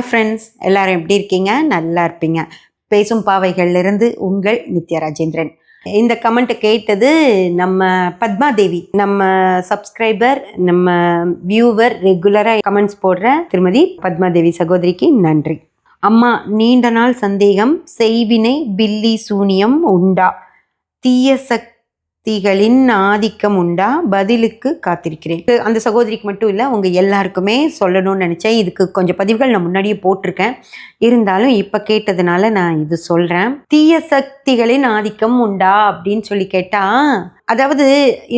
Hi friends எல்லாரும் எப்படி இருக்கீங்க? நல்லா இருப்பீங்க. பேசும் பாவைகள்லேருந்து உங்கள் நித்யா ராஜேந்திரன். இந்த கமெண்ட்டை கேட்டது நம்ம பத்மா தேவி நம்ம சப்ஸ்கிரைபர் நம்ம வியூவர் ரெகுலராக கமெண்ட்ஸ் போடுற திருமதி பத்மா தேவி சகோதரிக்கு நன்றி. அம்மா நீண்ட நாள் சந்தேகம் செய்வினை பில்லி சூனியம் உண்டா? தீய சக்தி சக்திகளின் ஆதிக்கம் உண்டா? பதிலுக்கு காத்திருக்கிறேன். அந்த சகோதரிக்கு மட்டும் இல்லை உங்கள் எல்லாருக்குமே சொல்லணும்னு நினச்சேன். இதுக்கு கொஞ்சம் பதிவுகள் நான் முன்னாடியே போட்டிருக்கேன். இருந்தாலும் இப்போ கேட்டதுனால நான் இது சொல்கிறேன் தீய சக்திகளின் ஆதிக்கம் உண்டா? அப்படின்னு சொல்லி கேட்டால் அதாவது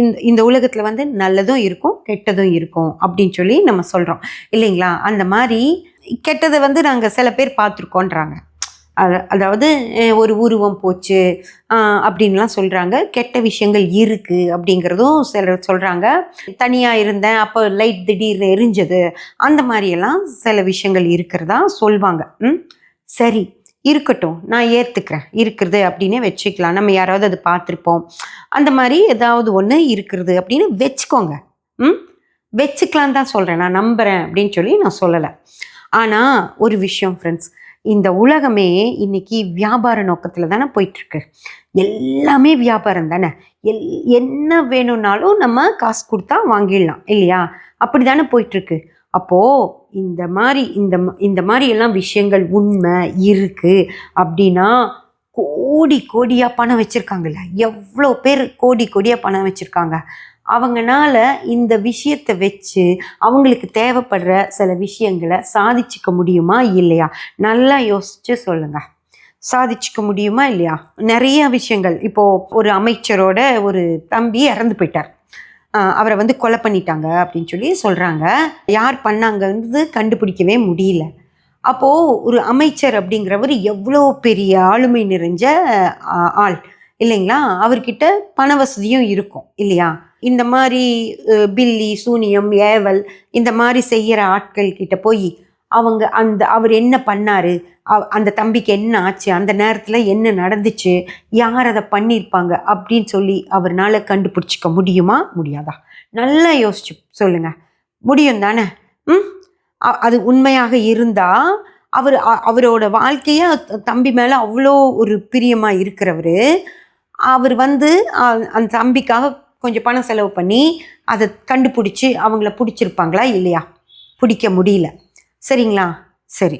இந்த இந்த உலகத்தில் வந்து நல்லதும் இருக்கும் கெட்டதும் இருக்கும் அப்படின்னு சொல்லி நம்ம சொல்கிறோம் இல்லைங்களா? அந்த மாதிரி கெட்டதை வந்து நாங்கள் சில பேர் பார்த்துருக்கோன்றாங்க. அதாவது ஒரு உருவம் போச்சு அப்படின்லாம் சொல்கிறாங்க கெட்ட விஷயங்கள் இருக்குது அப்படிங்கிறதும் சிலர் சொல்கிறாங்க தனியாக இருந்தேன் அப்போ லைட் திடீர்னு எரிஞ்சது. அந்த மாதிரியெல்லாம் சில விஷயங்கள் இருக்கிறதா சொல்வாங்க. ம்? சரி இருக்கட்டும் நான் ஏற்றுக்கிறேன் இருக்கிறது அப்படின்னே வச்சுக்கலாம். நம்ம யாராவது அது பார்த்துருப்போம். அந்த மாதிரி ஏதாவது ஒன்று இருக்கிறது அப்படின்னு வச்சுக்கோங்க. ம்? வச்சுக்கலாம் தான் சொல்கிறேன் நான் நம்புகிறேன் அப்படின்னு சொல்லி நான் சொல்லலை. ஆனால் ஒரு விஷயம் ஃப்ரெண்ட்ஸ் இந்த உலகமே இன்னைக்கு வியாபார நோக்கத்தில் தானே போயிட்டுருக்கு. எல்லாமே வியாபாரம் தானே. எல் என்ன வேணும்னாலும் நம்ம காசு கொடுத்தா வாங்கிடலாம் இல்லையா? அப்படி தானே போயிட்டுருக்கு. அப்போது இந்த மாதிரி இந்த ம- இந்த மாதிரி எல்லாம் விஷயங்கள் உண்மை இருக்குது அப்படின்னா கோடி கோடியாக பணம் வச்சுருக்காங்கல்ல. எவ்வளோ பேர் கோடி கோடியாக பணம் வச்சுருக்காங்க. அவங்கனால இந்த விஷயத்தை வச்சு அவங்களுக்கு தேவைப்படுற சில விஷயங்களை சாதிச்சுக்க முடியுமா இல்லையா? நல்லா யோசிச்சு சொல்லுங்க. சாதிச்சுக்க முடியுமா இல்லையா? நிறைய விஷயங்கள். இப்போ ஒரு அமைச்சரோட ஒரு தம்பி இறந்து போயிட்டார். அவரை வந்து கொலை பண்ணிட்டாங்க அப்படின்னு சொல்லி சொல்கிறாங்க யார் பண்ணாங்கன்றது கண்டுபிடிக்கவே முடியல. அப்போது ஒரு அமைச்சர் அப்படிங்கிறவர் எவ்வளோ பெரிய ஆளுமை நிறைஞ்ச ஆள். இல்லைங்களா? அவர்கிட்ட பண வசதியும் இருக்கும் இல்லையா? இந்த மாதிரி பில்லி சூனியம் ஏவல் இந்த மாதிரி செய்கிற ஆட்கள் கிட்ட போய் அவங்க அந்த அவர் என்ன பண்ணார்? அந்த தம்பிக்கு என்ன ஆச்சு? அந்த நேரத்தில் என்ன நடந்துச்சு? யார் அதை பண்ணியிருப்பாங்க அப்படின்னு சொல்லி அவர்னால கண்டுபிடிச்சிக்க முடியுமா? முடியாதா? நல்லா யோசிச்சு சொல்லுங்க. முடியும் தானே? ம்? அது உண்மையாக இருந்தால் அவர் அவரோட வாழ்க்கையை தம்பி மேலே அவ்வளோ ஒரு பிரியமாக இருக்கிறவர் அவர் வந்து அந்த தம்பிக்காக கொஞ்சம் பணம் செலவு பண்ணி அதை கண்டுபிடிச்சி அவங்கள பிடிச்சிருப்பாங்களா இல்லையா? பிடிக்க முடியல. சரிங்களா? சரி.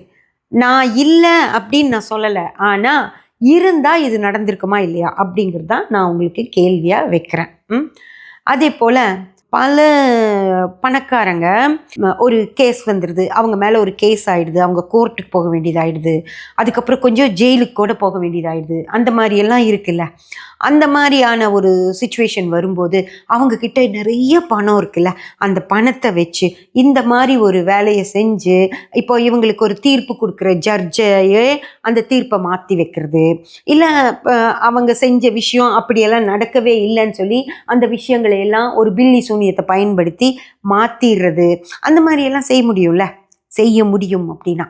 நான் இல்லை அப்படின்னு நான் சொல்லலை. ஆனால் இருந்தால் இது நடந்திருக்குமா இல்லையா அப்படிங்கிறது தான் நான் உங்களுக்கு கேள்வியாக வைக்கிறேன். ம்? அதே போல் பல பணக்காரங்க ஒரு கேஸ் வந்துடுது அவங்க மேலே ஒரு கேஸ் ஆகிடுது அவங்க கோர்ட்டுக்கு போக வேண்டியதாகிடுது அதுக்கப்புறம் கொஞ்சம் ஜெயிலுக்கு கூட போக வேண்டியதாகிடுது அந்த மாதிரியெல்லாம் இருக்குல்ல. அந்த மாதிரியான ஒரு சுச்சுவேஷன் வரும்போது அவங்கக்கிட்ட நிறைய பணம் இருக்குல்ல. அந்த பணத்தை வச்சு இந்த மாதிரி ஒரு வேலையை செஞ்சு இப்போ இவங்களுக்கு ஒரு தீர்ப்பு கொடுக்குற ஜட்ஜையே அந்த தீர்ப்பை மாற்றி வைக்கிறது. இல்லை அவங்க செஞ்ச விஷயம் அப்படியெல்லாம் நடக்கவே இல்லைன்னு சொல்லி அந்த விஷயங்களை எல்லாம் ஒரு பில்லி சூனியத்தை பயன்படுத்தி மாற்றிடுறது அந்த மாதிரியெல்லாம் செய்ய முடியும்ல? செய்ய முடியும் அப்படின்னா.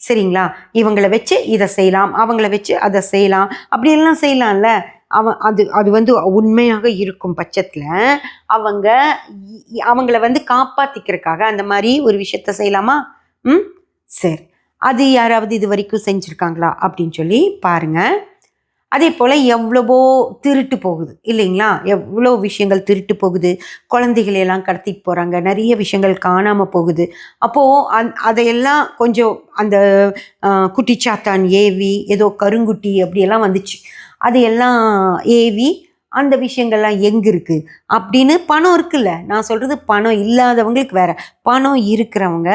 சரிங்களா? இவங்களை வச்சு இதை செய்யலாம் அவங்கள வச்சு அதை செய்யலாம். அப்படியெல்லாம் செய்யலாம்ல? அவன் அது அது வந்து உண்மையாக இருக்கும் பட்சத்தில் அவங்க இ- அவங்கள வந்து காப்பாற்றிக்கிறதுக்காக அந்த மாதிரி ஒரு விஷயத்த செய்யலாமா? ம்? சரி. அது யாராவது இது வரைக்கும் செஞ்சுருக்காங்களா அப்படின்னு சொல்லி பாருங்கள் அதே போல் எவ்வளவோ திருட்டு போகுது இல்லைங்களா? எவ்வளோ விஷயங்கள் திருட்டு போகுது குழந்தைகளையெல்லாம் கடத்திட்டு போகிறாங்க நிறைய விஷயங்கள் காணாமல் போகுது. அப்போது அந் அதையெல்லாம் கொஞ்சம் அந்த குட்டிச்சாத்தான் ஏவி ஏதோ கருங்குட்டி அப்படியெல்லாம் வந்துச்சு. அதையெல்லாம் ஏவி அந்த விஷயங்கள்லாம் எங்கே இருக்குது அப்படின்னு பணம் இருக்குல்ல? நான் சொல்கிறது பணம் இல்லாதவங்களுக்கு வேற. பணம் இருக்கிறவங்க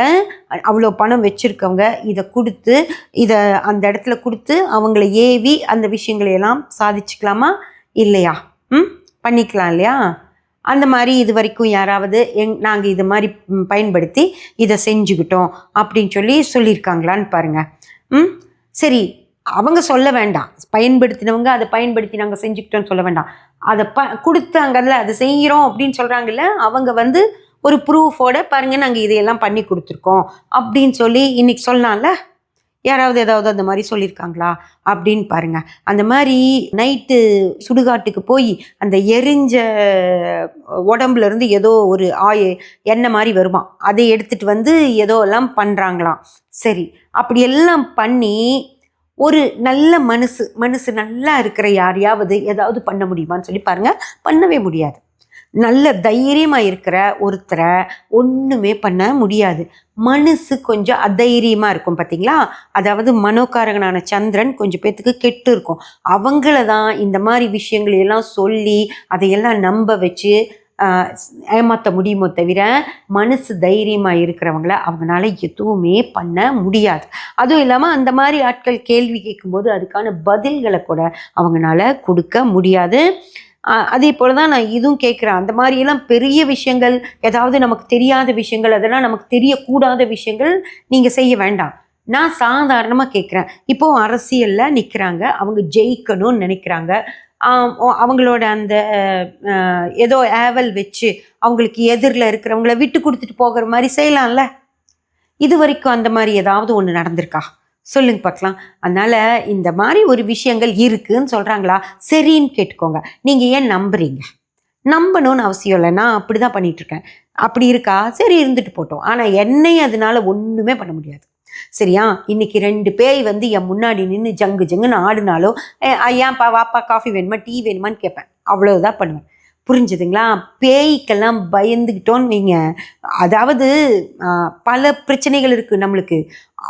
அவ்வளோ பணம் வச்சுருக்கவங்க இதை கொடுத்து இதை அந்த இடத்துல கொடுத்து அவங்கள ஏவி அந்த விஷயங்களையெல்லாம் சாதிச்சுக்கலாமா? இல்லையா? ம்? பண்ணிக்கலாம் இல்லையா? அந்த மாதிரி இது வரைக்கும் யாராவது எங் நாங்கள் இது மாதிரி பயன்படுத்தி இதை செஞ்சுக்கிட்டோம் அப்படின்னு சொல்லி சொல்லியிருக்காங்களான்னு பாருங்க. ம்? சரி அவங்க சொல்ல வேண்டாம். பயன்படுத்தினவங்க அதை பயன்படுத்தி நாங்கள் செஞ்சுக்கிட்டோம்னு சொல்ல வேண்டாம். அதை ப கொடுத்தாங்கல்ல அதை செய்கிறோம் அப்படின்னு சொல்கிறாங்கல்ல அவங்க வந்து ஒரு ப்ரூஃபோட பாருங்க நாங்கள் இதையெல்லாம் பண்ணி கொடுத்துருக்கோம் அப்படின்னு சொல்லி இன்னைக்கு சொல்லலாம்ல யாராவது ஏதாவது அந்த மாதிரி சொல்லியிருக்காங்களா அப்படின்னு பாருங்க. அந்த மாதிரி நைட்டு சுடுகாட்டுக்கு போய் அந்த எரிஞ்ச உடம்புல இருந்து ஏதோ ஒரு ஆய எண்ணெய் மாதிரி வருமா? அதை எடுத்துட்டு வந்து ஏதோ எல்லாம் பண்ணுறாங்களாம் சரி அப்படி எல்லாம் பண்ணி ஒரு நல்ல மனசு மனசு நல்லா இருக்கிற யாரையாவது ஏதாவது பண்ண முடியுமான்னு சொல்லி பாருங்க. பண்ணவே முடியாது. நல்ல தைரியமாக இருக்கிற ஒருத்தரை ஒன்றுமே பண்ண முடியாது. மனசு கொஞ்சம் அதைரியமாக இருக்கும் பார்த்தீங்களா அதாவது மனோகாரகனான சந்திரன் கொஞ்சம் பேர்த்துக்கு கெட்டு இருக்கும். அவங்கள தான் இந்த மாதிரி விஷயங்களையெல்லாம் சொல்லி அதையெல்லாம் நம்ப வச்சு ஏமாற்ற முடியுமோ தவிர மனசு தைரியமாக இருக்கிறவங்கள அவங்களால எதுவுமே பண்ண முடியாது. அதுவும் இல்லாமல் அந்த மாதிரி ஆட்கள் கேள்வி கேட்கும்போது அதுக்கான பதில்களை கூட அவங்களால கொடுக்க முடியாது. அதே போல் தான் நான் இதுவும் கேட்குறேன். அந்த மாதிரியெல்லாம் பெரிய விஷயங்கள் ஏதாவது நமக்கு தெரியாத விஷயங்கள் அதெல்லாம் நமக்கு தெரியக்கூடாத விஷயங்கள் நீங்கள் செய்ய வேண்டாம். நான் சாதாரணமாக கேட்குறேன். இப்போது அரசியலில் நிற்கிறாங்க அவங்க ஜெயிக்கணும்னு நினைக்கிறாங்க. அவங்களோட அந்த ஏதோ ஏவல் வச்சு அவங்களுக்கு எதிரில் இருக்கிறவங்கள விட்டு கொடுத்துட்டு போகிற மாதிரி செய்யலாம்ல? இது வரைக்கும் அந்த மாதிரி ஏதாவது ஒன்று நடந்திருக்கா? சொல்லுங்க பார்க்கலாம். அதனால இந்த மாதிரி ஒரு விஷயங்கள் இருக்குன்னு சொல்கிறாங்களா சரின்னு கேட்டுக்கோங்க. நீங்கள் ஏன் நம்புறீங்க? நம்பணும்னு அவசியம் இல்லை. நான் அப்படி தான் பண்ணிகிட்ருக்கேன் அப்படி இருக்கா? சரி இருந்துட்டு போட்டோம். ஆனால் என்னை அதனால ஒன்றுமே பண்ண முடியாது. சரியா? இன்னைக்கு ரெண்டு பேய் வந்து என் முன்னாடி நின்று ஜங்கு ஜங்குன்னு ஆடினாலோ ஏன்ப்பா வாப்பா காஃபி வேணுமா டீ வேணுமான்னு கேட்பேன். அவ்வளோதான் பண்ணுவேன். புரிஞ்சுதுங்களா? பேய்க்கெல்லாம் பயந்துக்கிட்டோன்னு வைங்க. அதாவது பல பிரச்சனைகள் இருக்குது நம்மளுக்கு.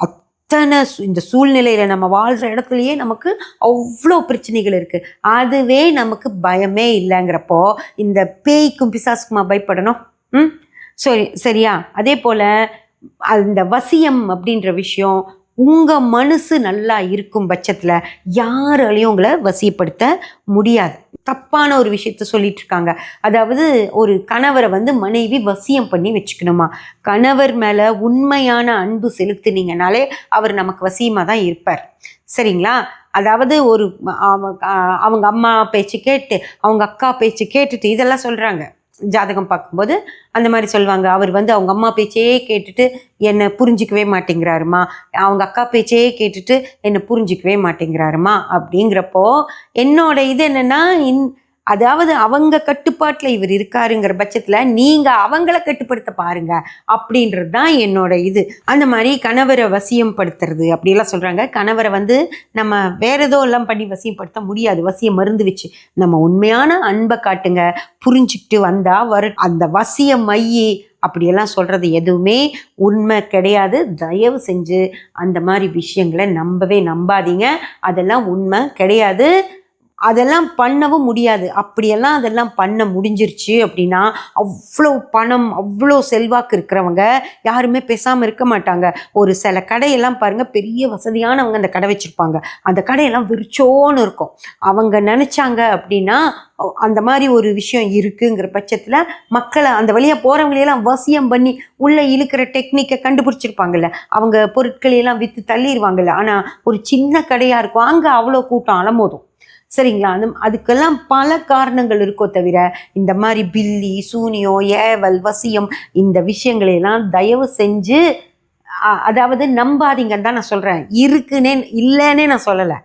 அத்தனை இந்த சூழ்நிலையில் நம்ம வாழ்கிற இடத்துலையே நமக்கு அவ்வளோ பிரச்சனைகள் இருக்குது அதுவே நமக்கு பயமே இல்லைங்கிறப்போ இந்த பேய்க்கும் பிசாசுக்குமா பயப்படணும்? ம்? சரி சரியா? அதே போல் அந்த வசியம் அப்படின்ற விஷயம் உங்கள் மனசு நல்லா இருக்கும் பட்சத்தில் யாராலையும் உங்களை வசியப்படுத்த முடியாது. தப்பான ஒரு விஷயத்த சொல்லிட்டு இருக்காங்க. அதாவது ஒரு கணவரை வந்து மனைவி வசியம் பண்ணி வச்சுக்கணுமா? கணவர் மேலே உண்மையான அன்பு செலுத்தினீங்கனாலே அவர் நமக்கு வசியமாக தான் இருப்பார். சரிங்களா? அதாவது ஒரு அவங்க அவங்க அம்மா பேச்சு கேட்டு அவங்க அக்கா பேச்சு கேட்டுட்டு இதெல்லாம் சொல்கிறாங்க ஜாதகம் பார்க்கும்போது அந்த மாதிரி சொல்லுவாங்க. அவர் வந்து அவங்க அம்மா பேச்சையே கேட்டுட்டு என்னை புரிஞ்சிக்கவே மாட்டேங்கிறாருமா. அவங்க அக்கா பேச்சையே கேட்டுட்டு என்னை புரிஞ்சிக்கவே மாட்டேங்கிறாருமா. அப்படிங்கிறப்போ என்னோட இது என்னென்னா இன் அதாவது அவங்க கட்டுப்பாட்டில் இவர் இருக்காருங்கிற பட்சத்தில் நீங்கள் அவங்கள கட்டுப்படுத்த பாருங்க அப்படின்றது தான் என்னோட இது. அந்த மாதிரி கணவரை வசியம் படுத்துறது அப்படியெல்லாம் சொல்கிறாங்க கணவரை வந்து நம்ம வேற ஏதோ எல்லாம் பண்ணி வசியப்படுத்த முடியாது. வசியம் மருந்து வச்சு நம்ம உண்மையான அன்பை காட்டுங்க. புரிஞ்சுக்கிட்டு வந்தால் வரு. அந்த வசிய மையி அப்படியெல்லாம் சொல்கிறது எதுவுமே உண்மை கிடையாது. தயவு செஞ்சு அந்த மாதிரி விஷயங்களை நம்பவே நம்பாதீங்க. அதெல்லாம் உண்மை கிடையாது. அதெல்லாம் பண்ணவும் முடியாது. அப்படியெல்லாம் அதெல்லாம் பண்ண முடிஞ்சிருச்சு அப்படின்னா அவ்வளோ பணம் அவ்வளோ செல்வாக்கு இருக்கிறவங்க யாருமே பேசாமல் இருக்க மாட்டாங்க. ஒரு சில கடையெல்லாம் பாருங்கள் பெரிய வசதியானவங்க அந்த கடை வச்சுருப்பாங்க. அந்த கடையெல்லாம் விரிச்சோன்னு இருக்கும். அவங்க நினச்சாங்க அப்படின்னா அந்த மாதிரி ஒரு விஷயம் இருக்குங்கிற பட்சத்தில் மக்களை அந்த வழியாக போகிறவங்களையெல்லாம் வசியம் பண்ணி உள்ளே இழுக்கிற டெக்னிக்கை கண்டுபிடிச்சிருப்பாங்கல்ல. அவங்க பொருட்களையெல்லாம் விற்று தள்ளிடுவாங்கல்ல ஆனால் ஒரு சின்ன கடையாக இருக்கும். அங்கே அவ்வளோ கூட்டம் அலமோதும் சரிங்களா? அந்த அதுக்கெல்லாம் பல காரணங்கள் இருக்கோ தவிர இந்த மாதிரி பில்லி சூனியம் ஏவல் வசியம் இந்த விஷயங்களையெல்லாம் தயவு செஞ்சு அதாவது நம்பாதீங்கன்னு தான் நான் சொல்கிறேன் இருக்குன்னே இல்லைன்னே நான் சொல்லலை.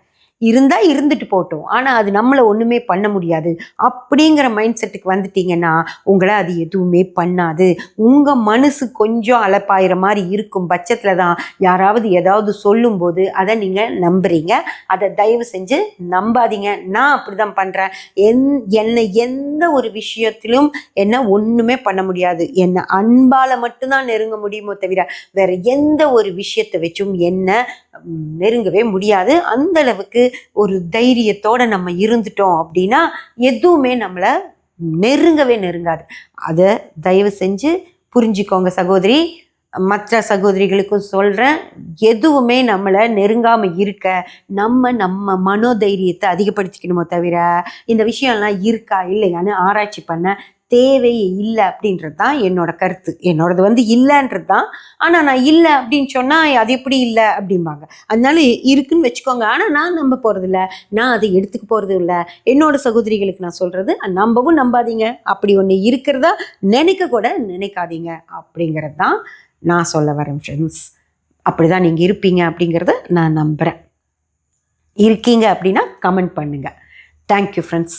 இருந்தால் இருந்துட்டு போட்டோம் ஆனால் அது நம்மளை ஒன்றுமே பண்ண முடியாது. அப்படிங்கிற மைண்ட் செட்டுக்கு வந்துட்டீங்கன்னா உங்களை அது எதுவுமே பண்ணாது. உங்கள் மனசு கொஞ்சம் அலப்பாயிற மாதிரி இருக்கும் பட்சத்தில் தான் யாராவது ஏதாவது சொல்லும்போது அதை நீங்கள் நம்புறீங்க. அதை தயவு செஞ்சு நம்பாதீங்க. நான் அப்படி தான் பண்ணுறேன் என் என்னை எந்த ஒரு விஷயத்திலும் என்ன ஒன்றுமே பண்ண முடியாது. என்னை அன்பால் மட்டும்தான் நெருங்க முடியுமோ தவிர வேற எந்த ஒரு விஷயத்தை வச்சும் என்ன நெருங்கவே முடியாது. அந்த அளவுக்கு ஒரு தைரியத்தோட நம்ம இருந்துட்டோம் அப்படின்னா எதுவுமே நம்மளை நெருங்கவே நெருங்காது. அதை தயவு செஞ்சு புரிஞ்சுக்கோங்க சகோதரி. மற்ற சகோதரிகளுக்கும் சொல்கிறேன் எதுவுமே நம்மளை நெருங்காமல் இருக்க நம்ம நம்ம மனோதைரியத்தை அதிகப்படுத்திக்கணுமோ தவிர இந்த விஷயம்லாம் இருக்கா இல்லையான்னு ஆராய்ச்சி பண்ண தேவையே இல்லை அப்படின்றது தான் என்னோட கருத்து. என்னோடது வந்து இல்லைன்றது தான். ஆனால் நான் இல்லை அப்படின்னு சொன்னால் அது எப்படி இல்லை அப்படிம்பாங்க. அதனால இருக்குன்னு வச்சுக்கோங்க. ஆனால் நான் நம்ப போகிறதில்ல நான் அதை எடுத்துக்க போகிறது இல்லை என்னோட சகோதரிகளுக்கு நான் சொல்கிறது நம்பவும் நம்பாதீங்க. அப்படி ஒன்று இருக்கிறதா நினைக்க கூட நினைக்காதீங்க அப்படிங்கிறது தான் நான் சொல்ல வரேன் ஃப்ரெண்ட்ஸ் அப்படி தான் நீங்கள் இருப்பீங்க அப்படிங்கிறத நான் நம்புகிறேன் இருக்கீங்க அப்படின்னா கமெண்ட் பண்ணுங்கள் தேங்க்யூ ஃப்ரெண்ட்ஸ்